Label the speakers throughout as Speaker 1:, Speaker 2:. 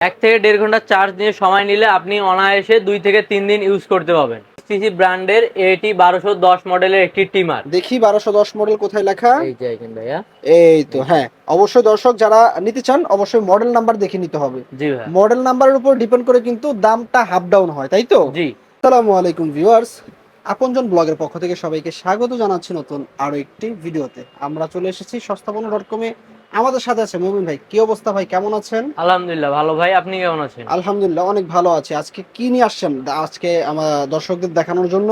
Speaker 1: এক থেকে দেড় ঘণ্টা চার্জ নিয়ে সময় নিলে আপনি অনায়াসে দুই থেকে তিন দিন ইউজ করতে পারবেন। সিসি ব্র্যান্ডের এটি বারোশো দশ মডেলের একটি টিমার
Speaker 2: দেখি বারোশো দশ মডেল কোথায় লেখা?
Speaker 1: এই ভাইয়া।
Speaker 2: এই তো হ্যাঁ। অবশ্যই দর্শক যারা নিতে চান অবশ্যই মডেল নাম্বার দেখে নিতে হবে।
Speaker 1: জি
Speaker 2: মডেল নাম্বারের উপর ডিপেন্ড করে কিন্তু দামটা হাফ ডাউন হয় তাই তো?
Speaker 1: জি।
Speaker 2: আসসালামু আলাইকুম ভিউয়ার্স আপনজন ব্লগের পক্ষ থেকে সবাইকে স্বাগত জানাচ্ছি নতুন আরও একটি ভিডিওতে আমরা চলে এসেছি সস্তাপনা ডট কমে আমাদের সাথে আছে মুমিন ভাই। কি অবস্থা ভাই? কেমন আছেন?
Speaker 1: আলহামদুলিল্লাহ ভালো ভাই। আপনি কেমন আছেন?
Speaker 2: আলহামদুলিল্লাহ অনেক ভালো আছে। আজকে কি নিয়ে আসছেন আজকে আমার দর্শকদের দেখানোর জন্য?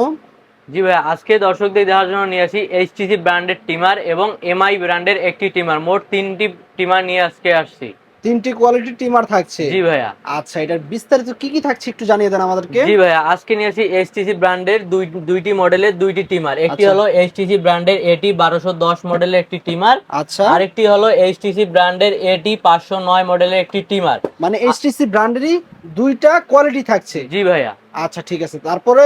Speaker 1: জি ভাই আজকে দর্শকদের দেখার জন্য নিয়ে আসি এইচটিসি ব্র্যান্ডের টিমার এবং এমআই ব্র্যান্ডের একটি টিমার। মোট তিনটি টিমার নিয়ে আজকে আসছি।
Speaker 2: তিনটি কোয়ালিটি টিমার থাকছে।
Speaker 1: জি ভাইয়া।
Speaker 2: আচ্ছা এটার বিস্তারিত কি কি থাকছে একটু জানিয়ে দেন আমাদেরকে।
Speaker 1: জি ভাইয়া আজকে নিয়ে আসি এইচটিসি ব্র্যান্ডের দুই দুইটি মডেলের দুইটি টিমার একটি
Speaker 2: আচ্ছা।
Speaker 1: হলো এইচটিসি ব্র্যান্ডের এটি বারোশো দশ মডেলের একটি টিমার
Speaker 2: আচ্ছা।
Speaker 1: আরেকটি হলো এইচটিসি ব্র্যান্ডের এটি পাঁচশো নয় মডেলের একটি টিমার
Speaker 2: মানে এইচটিসি ব্র্যান্ডেরই দুইটা কোয়ালিটি থাকছে।
Speaker 1: জি ভাইয়া।
Speaker 2: আচ্ছা ঠিক আছে। তারপরে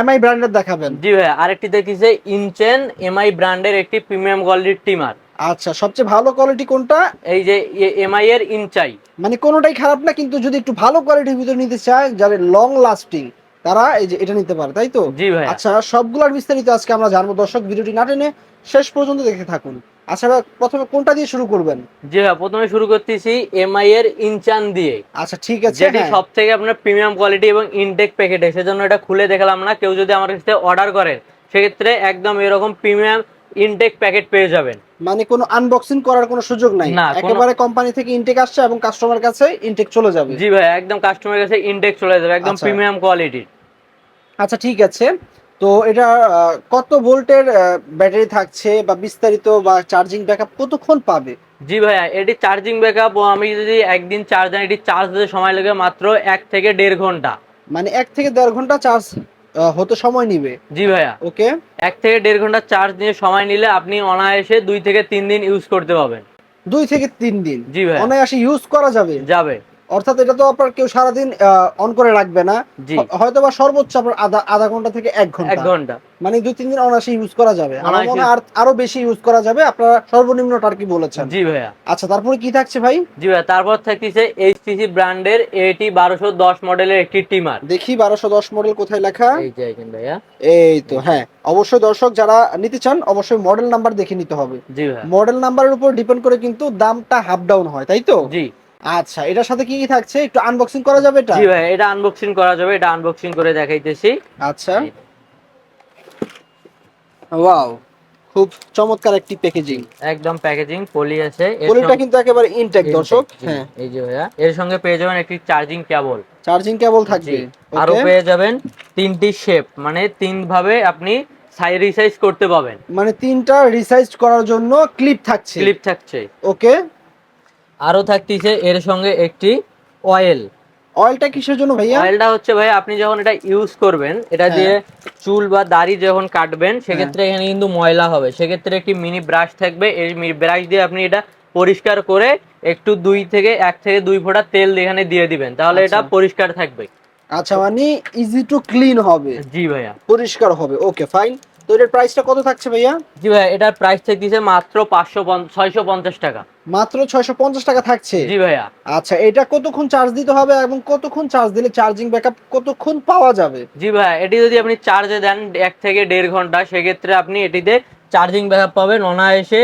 Speaker 2: এমআই ব্র্যান্ডের দেখাবেন।
Speaker 1: জি ভাইয়া আরেকটি দেখিছে ইনচেন এমআই ব্র্যান্ডের একটি প্রিমিয়াম কোয়ালিটির টিমার
Speaker 2: আচ্ছা সবচেয়ে ভালো কোয়ালিটি কোনটা?
Speaker 1: এই যে এমআই এর ইনচাই।
Speaker 2: মানে কোনোটাই খারাপ না কিন্তু যদি একটু ভালো কোয়ালিটির ভিতরে নিতে চায় যারা লং লাস্টিং তারা এই যে এটা নিতে পারে তাই তো?
Speaker 1: জি ভাই
Speaker 2: আচ্ছা সবগুলোর বিস্তারিত আজকে আমরা জানব। দর্শক ভিডিওটি না টেনে শেষ পর্যন্ত দেখে থাকুন। আচ্ছা প্রথমে কোনটা দিয়ে শুরু করবেন?
Speaker 1: জি ভাইয়া প্রথমে শুরু করতেছি এমআই এর ইনচান দিয়ে।
Speaker 2: আচ্ছা ঠিক আছে
Speaker 1: যেটি
Speaker 2: হ্যাঁ।
Speaker 1: সব থেকে আপনার প্রিমিয়াম কোয়ালিটি এবং ইনটেক প্যাকেটে সেজন্য এটা খুলে দেখালাম না কেউ যদি আমার কাছে অর্ডার করে সেক্ষেত্রে একদম এরকম প্রিমিয়াম ইনটেক প্যাকেট পেয়ে যাবেন।
Speaker 2: মানে কোনো আনবক্সিং করার কোনো সুযোগ নাই।
Speaker 1: না,
Speaker 2: একেবারে কোম্পানি থেকে ইনটেক আসছে এবং কাস্টমার কাছে ইনটেক চলে যাবে।
Speaker 1: জি ভাই একদম কাস্টমারের কাছে ইনটেক চলে যাবে একদম
Speaker 2: আচ্ছা।
Speaker 1: প্রিমিয়াম কোয়ালিটির
Speaker 2: আচ্ছা ঠিক আছে। তো এটা কত ভোল্টের ব্যাটারি থাকছে বা বিস্তারিত বা চার্জিং ব্যাকআপ কতক্ষণ পাবে?
Speaker 1: জি ভাইয়া এটি চার্জিং ব্যাকআপ আমি যদি একদিন চার্জ দেন এটি চার্জ দিতে সময় লাগে মাত্র এক থেকে দেড় ঘণ্টা।
Speaker 2: মানে এক থেকে দেড় ঘণ্টা চার্জ হতে সময় নিবে।
Speaker 1: জি ভাইয়া।
Speaker 2: ওকে?
Speaker 1: এক থেকে দেড় ঘণ্টা চার্জ নিয়ে সময় নিলে আপনি অনায়াসে দুই থেকে তিন দিন ইউজ করতে পারবেন।
Speaker 2: দুই থেকে তিন দিন।
Speaker 1: জি ভাইয়া।
Speaker 2: অনায়াসে ইউজ করা যাবে?
Speaker 1: যাবে।
Speaker 2: অর্থাৎ এটা তো আপনার কেউ সারাদিন অন করে রাখবে না। হয়তো বা সর্বোচ্চ আপনার আধা আধা ঘণ্টা থেকে এক
Speaker 1: ঘণ্টা।
Speaker 2: এক
Speaker 1: ঘণ্টা।
Speaker 2: মানে দুই তিন দিন অনায়াসে ইউজ করা যাবে। আমার মনে আর আরও বেশি ইউজ করা যাবে। আপনারা সর্বনিম্নটা আর কি বলেছেন।
Speaker 1: জি ভাইয়া।
Speaker 2: আচ্ছা তারপরে কি থাকছে ভাই?
Speaker 1: জি ভাইয়া তারপর থাকতেছে এইচটিসি ব্র্যান্ডের এটি বারোশো দশ মডেলের একটি টিমার।
Speaker 2: দেখি বারোশো দশ মডেল কোথায় লেখা।
Speaker 1: এই যে এখানে ভাইয়া।
Speaker 2: এই তো হ্যাঁ। অবশ্যই দর্শক যারা নিতে চান অবশ্যই মডেল নাম্বার দেখে নিতে হবে।
Speaker 1: জি ভাইয়া।
Speaker 2: মডেল নাম্বারের উপর ডিপেন্ড করে কিন্তু দামটা হাফ ডাউন হয় তাই তো?
Speaker 1: জি।
Speaker 2: আচ্ছা এটার সাথে কি কি থাকছে? একটু আনবক্সিং করা যাবে এটা?
Speaker 1: জি ভাই এটা আনবক্সিং করা যাবে এটা আনবক্সিং করে দেখাইতেছি।
Speaker 2: আচ্ছা। ওয়াও খুব চমৎকার একটি প্যাকেজিং
Speaker 1: একদম প্যাকেজিং পলি আছে।
Speaker 2: পলিটা কিন্তু একেবারে ইনটেক দর্শক। হ্যাঁ।
Speaker 1: এই যে ভাইয়া। এর সঙ্গে পেয়ে যাবেন একটি চার্জিং কেবল
Speaker 2: চার্জিং কেবল থাকবে। আরও
Speaker 1: পেয়ে যাবেন তিনটি শেপ মানে তিন ভাবে আপনি সাইজ রিসাইজ করতে পাবেন।
Speaker 2: মানে তিনটা রিসাইজ করার জন্য ক্লিপ থাকছে।
Speaker 1: ক্লিপ থাকছে।
Speaker 2: ওকে
Speaker 1: আরও থাকতেছে এর সঙ্গে একটি অয়েল
Speaker 2: অয়েলটা কিসের জন্য ভাইয়া?
Speaker 1: অয়েলটা হচ্ছে ভাই আপনি যখন এটা ইউজ করবেন এটা
Speaker 2: হ্যাঁ।
Speaker 1: দিয়ে চুল বা দাড়ি যখন কাটবেন সেক্ষেত্রে এখানে কিন্তু ময়লা হবে। সেক্ষেত্রে একটি মিনি ব্রাশ থাকবে এই ব্রাশ দিয়ে আপনি এটা পরিষ্কার করে একটু দুই থেকে এক থেকে দুই ফোঁটা তেল এখানে দিয়ে দিবেন। তাহলে এটা
Speaker 2: আচ্ছা।
Speaker 1: পরিষ্কার থাকবে।
Speaker 2: আচ্ছা মানে ইজি টু ক্লিন হবে।
Speaker 1: জি ভাইয়া।
Speaker 2: পরিষ্কার হবে। ওকে ফাইন তো এটার প্রাইসটা কত থাকছে ভাইয়া?
Speaker 1: জি ভাইয়া এটার প্রাইস থাকতেছে মাত্র পাঁচশো ছয়শো পঞ্চাশ টাকা।
Speaker 2: মাত্র ছয়শো পঞ্চাশ টাকা থাকছে?
Speaker 1: জি ভাইয়া।
Speaker 2: আচ্ছা এটা কতক্ষণ চার্জ দিতে হবে এবং কতক্ষণ চার্জ দিলে চার্জিং ব্যাকআপ কতক্ষণ পাওয়া যাবে?
Speaker 1: জি ভাইয়া এটি যদি আপনি চার্জে দেন এক থেকে দেড় ঘণ্টা সেক্ষেত্রে আপনি এটিতে চার্জিং ব্যাকআপ পাবেন অনায়াসে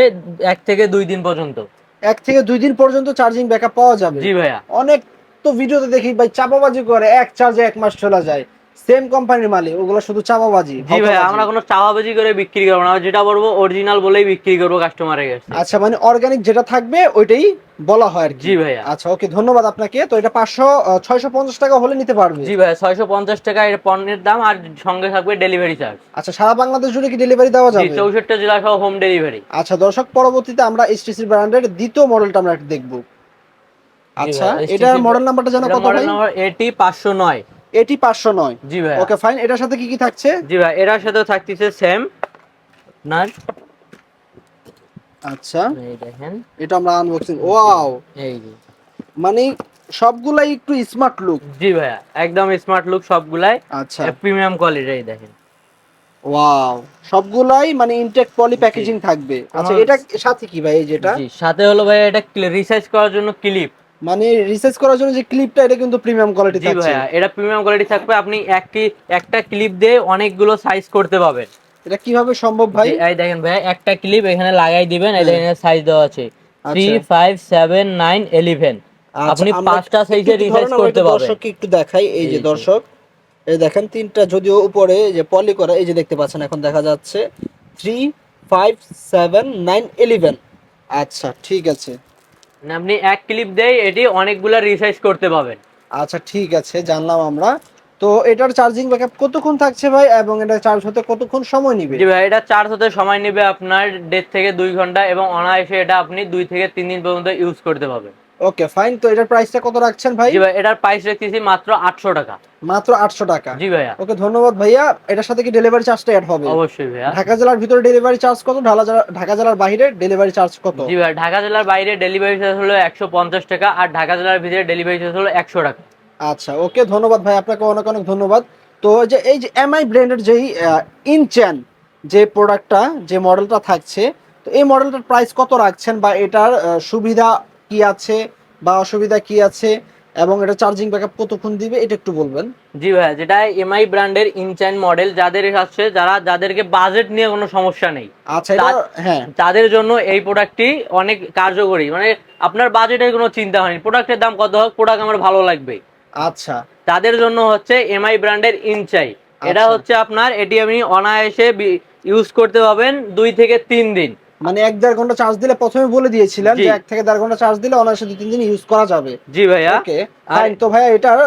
Speaker 1: এক থেকে দুই দিন পর্যন্ত।
Speaker 2: এক থেকে দুই দিন পর্যন্ত চার্জিং ব্যাকআপ পাওয়া যাবে।
Speaker 1: জি ভাইয়া।
Speaker 2: অনেক তো ভিডিওতে দেখি ভাই চাপাবাজি করে এক চার্জে এক মাস চলে যায়। সেম কোম্পানির মালিক ওগুলো শুধু চাপাবাজি
Speaker 1: জি ভাই আমরা কোনো চাওয়াবাজি করে বিক্রি করব না যেটা বলব অরিজিনাল বলেই বিক্রি করব কাস্টমারের কাছে।
Speaker 2: আচ্ছা মানে অর্গানিক যেটা থাকবে ওইটাই বলা হয় আর
Speaker 1: জি ভাইয়া।
Speaker 2: আচ্ছা ওকে ধন্যবাদ আপনাকে। তো এটা পাঁচশো ছয়শো পঞ্চাশ টাকা হলে নিতে পারবে।
Speaker 1: জি ভাইয়া ছয়শো পঞ্চাশ টাকা এর পণ্যের দাম আর সঙ্গে থাকবে ডেলিভারি চার্জ
Speaker 2: আচ্ছা সারা বাংলাদেশ জুড়ে কি ডেলিভারি দেওয়া যাবে?
Speaker 1: চৌষট্টি জেলা সহ হোম ডেলিভারি
Speaker 2: আচ্ছা দর্শক পরবর্তীতে আমরা এইচটিসি ব্র্যান্ডের দ্বিতীয় মডেলটা আমরা একটু দেখব। আচ্ছা
Speaker 1: ভাই,
Speaker 2: এটার মডেল নাম্বারটা জানা কত ভাই?
Speaker 1: এটি পাঁচশো নয়।
Speaker 2: এটি পাঁচশো নয়।
Speaker 1: জি ভাই
Speaker 2: ওকে ফাইন। এটার সাথে কি কি থাকছে?
Speaker 1: জি ভাই এটার সাথে থাকতেছে সেম আপনার?
Speaker 2: আচ্ছা।
Speaker 1: এই দেখেন।
Speaker 2: এটা আমরা আনবক্সিং ওয়াও!
Speaker 1: এই যে।
Speaker 2: মানে সবগুলাই একটু স্মার্ট লুক
Speaker 1: জি ভাইয়া একদম স্মার্ট লুক সবগুলাই।
Speaker 2: আচ্ছা।
Speaker 1: প্রিমিয়াম কোয়ালিটি এই দেখেন।
Speaker 2: ওয়াও! সবগুলাই মানে ইনটেক পলি প্যাকেজিং থাকবে। আচ্ছা এটা সাথে কি ভাই এই যেটা?
Speaker 1: জি সাথে হলো ভাই এটা রিসার্চ করার জন্য ক্লিপ
Speaker 2: মানে রিসার্চ করার জন্য যে ক্লিপটা এটা কিন্তু প্রিমিয়াম কোয়ালিটি
Speaker 1: জি
Speaker 2: থাকছে।
Speaker 1: ভাইয়া এটা প্রিমিয়াম কোয়ালিটি থাকবে। আপনি একটি একটা ক্লিপ দিয়ে অনেকগুলো সাইজ করতে পাবেন
Speaker 2: এটা কীভাবে সম্ভব ভাই?
Speaker 1: এই দেখেন ভাইয়া একটা ক্লিপ এখানে লাগাই দিবেন এই দেখেন সাইজ দেওয়া আছে। থ্রি
Speaker 2: আচ্ছা।
Speaker 1: ফাইভ সেভেন নাইন ইলেভেন
Speaker 2: আচ্ছা,
Speaker 1: আপনি পাঁচটা সাইজে রিসাইজ করতে পারবেন।
Speaker 2: দর্শককে একটু দেখাই এই যে। দর্শক এই দেখেন তিনটা যদিও উপরে যে পলি করা এই যে দেখতে পাচ্ছেন এখন দেখা যাচ্ছে। Three five seven nine eleven আচ্ছা ঠিক আছে।
Speaker 1: আপনি এক ক্লিপ দেয় এটি অনেকগুলো রিসাইজ করতে পাবেন
Speaker 2: আচ্ছা ঠিক আছে জানলাম আমরা। তো এটার চার্জিং ব্যাকআপ কতক্ষণ থাকছে ভাই এবং এটা চার্জ হতে কতক্ষণ সময় নেবে?
Speaker 1: জি ভাই এটা চার্জ হতে সময় নেবে আপনার দেড় থেকে দুই ঘণ্টা এবং অনায়াসে এটা আপনি দুই থেকে তিন দিন পর্যন্ত ইউজ করতে পারবেন।
Speaker 2: ওকে ফাইন তো এটার প্রাইসটা কত রাখছেন ভাই?
Speaker 1: জি ভাই এটার প্রাইস রাখতেছি মাত্র আটশো টাকা।
Speaker 2: মাত্র আটশো টাকা?
Speaker 1: জি ভাইয়া।
Speaker 2: ওকে ধন্যবাদ ভাইয়া। এটার সাথে কি ডেলিভারি চার্জটা অ্যাড হবে?
Speaker 1: অবশ্যই ভাইয়া।
Speaker 2: ঢাকা জেলার ভিতরে ডেলিভারি চার্জ কত? ঢালা জেলা- ঢাকা জেলার বাইরে ডেলিভারি চার্জ কত?
Speaker 1: জি ভাই ঢাকা জেলার বাইরে ডেলিভারি চার্জ হলো একশো পঞ্চাশ টাকা আর ঢাকা জেলার ভিতরে ডেলিভারি চার্জ হলো একশো টাকা।
Speaker 2: আচ্ছা ওকে ধন্যবাদ ভাই আপনাকে অনেক অনেক ধন্যবাদ। তো এই যে এই যে এমআই ব্র্যান্ডের যেই ইনচ্যান যে প্রোডাক্টটা যে মডেলটা থাকছে তো এই মডেলটার প্রাইস কত রাখছেন বা এটার সুবিধা কি আছে বা অসুবিধা কি আছে এবং এটা চার্জিং ব্যাকআপ কতক্ষণ দিবে এটা একটু বলবেন।
Speaker 1: জি ভাইয়া যেটা এমআই ব্র্যান্ডের ইনচাইন মডেল যাদের আছে যারা যাদেরকে বাজেট নিয়ে কোনো সমস্যা নেই।
Speaker 2: আচ্ছা হ্যাঁ।
Speaker 1: তাদের জন্য এই প্রোডাক্টটি অনেক কার্যকরী। মানে আপনার বাজেটের কোনো চিন্তা হয়নি। প্রোডাক্টের দাম কত হোক প্রোডাক্ট আমার ভালো লাগবে
Speaker 2: আচ্ছা।
Speaker 1: তাদের জন্য হচ্ছে এমআই ব্র্যান্ডের ইনচাই এটা
Speaker 2: আচ্ছা।
Speaker 1: হচ্ছে আপনার এটি আপনি অনায়াসে ইউজ করতে পারবেন দুই থেকে তিন দিন।
Speaker 2: মানে এক দেড় ঘণ্টা চার্জ দিলে প্রথমে বলে দিয়েছিলেন
Speaker 1: জি।
Speaker 2: যে এক থেকে দেড় ঘণ্টা চার্জ দিলে অনায়াসে দুই তিন দিন ইউজ করা যাবে।
Speaker 1: জি ভাইয়া।
Speaker 2: ওকে
Speaker 1: আর-
Speaker 2: তো ভাইয়া এটার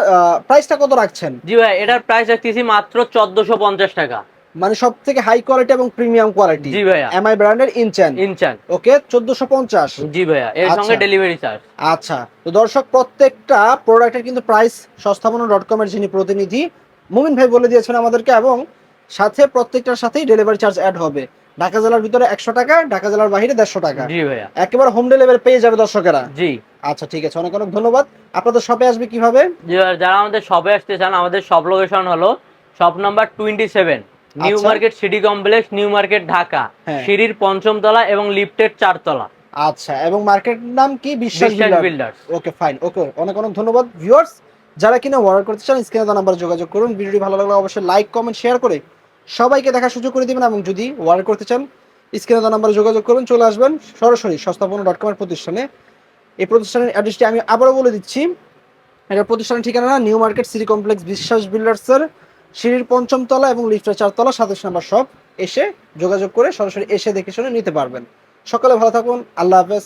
Speaker 2: প্রাইসটা কত রাখছেন?
Speaker 1: জি ভাই এটার প্রাইস রাখতেছি মাত্র চোদ্দশো পঞ্চাশ টাকা।
Speaker 2: মানে সব থেকে হাই কোয়ালিটি এবং প্রিমিয়াম কোয়ালিটি
Speaker 1: জি ভাইয়া।
Speaker 2: এমআই ব্র্যান্ডের ইনচ্যান
Speaker 1: ইনচান
Speaker 2: ওকে চোদ্দশো পঞ্চাশ।
Speaker 1: জি ভাইয়া এর সঙ্গে
Speaker 2: আচ্ছা।
Speaker 1: ডেলিভারি চার্জ
Speaker 2: আচ্ছা তো দর্শক প্রত্যেকটা প্রোডাক্টের কিন্তু প্রাইস সস্তামনো ডট কমের যিনি প্রতিনিধি মুমিন ভাই বলে দিয়েছেন আমাদেরকে এবং সাথে প্রত্যেকটার সাথেই ডেলিভারি চার্জ অ্যাড হবে। ঢাকা জেলার ভিতরে একশো টাকা ঢাকা জেলার বাইরে দেড়শো টাকা।
Speaker 1: জি ভাইয়া।
Speaker 2: একেবারে হোম ডেলিভারি পেয়ে যাবে দর্শকেরা।
Speaker 1: জি।
Speaker 2: আচ্ছা ঠিক আছে অনেক অনেক ধন্যবাদ। আপনাদের শপে আসবে কীভাবে?
Speaker 1: যারা আমাদের শপে আসতে চান আমাদের সব লোকেশন হলো shop number twenty seven new. Market city complex new market Dhaka. সিঁড়ির পঞ্চম তলা এবং লিফটের চারতলা।
Speaker 2: আচ্ছা এবং মার্কেট নাম কি? Biswas
Speaker 1: Biswas
Speaker 2: builder
Speaker 1: builders
Speaker 2: okay fine okay অনেক অনেক ধন্যবাদ ভিউয়ার্স যারা কিনা অর্ডার করতে চান স্ক্রিনে দেওয়া নাম্বারে যোগাযোগ করুন। ভিডিওটি ভালো লাগলে অবশ্যই লাইক কমেন্ট শেয়ার করে সবাইকে দেখার সুযোগ করে দিবেন এবং যদি অর্ডার করতে চান স্ক্রিনে দেওয়া নাম্বারে যোগাযোগ করুন চলে আসবেন সরাসরি সস্তাপন্ন ডট কমের প্রতিষ্ঠানে। এই প্রতিষ্ঠানের অ্যাড্রেসটি আমি আবারও বলে দিচ্ছি। এটা প্রতিষ্ঠানের ঠিকানা নিউ মার্কেট সিটি কমপ্লেক্স বিশ্বাস বিল্ডার্সের সিঁড়ির পঞ্চম তলা এবং লিফটের চারতলা সাতাশ নাম্বার শপ এসে যোগাযোগ করে সরাসরি এসে দেখে শুনে নিতে পারবেন। সকালে ভালো থাকুন, আল্লাহ হাফেজ।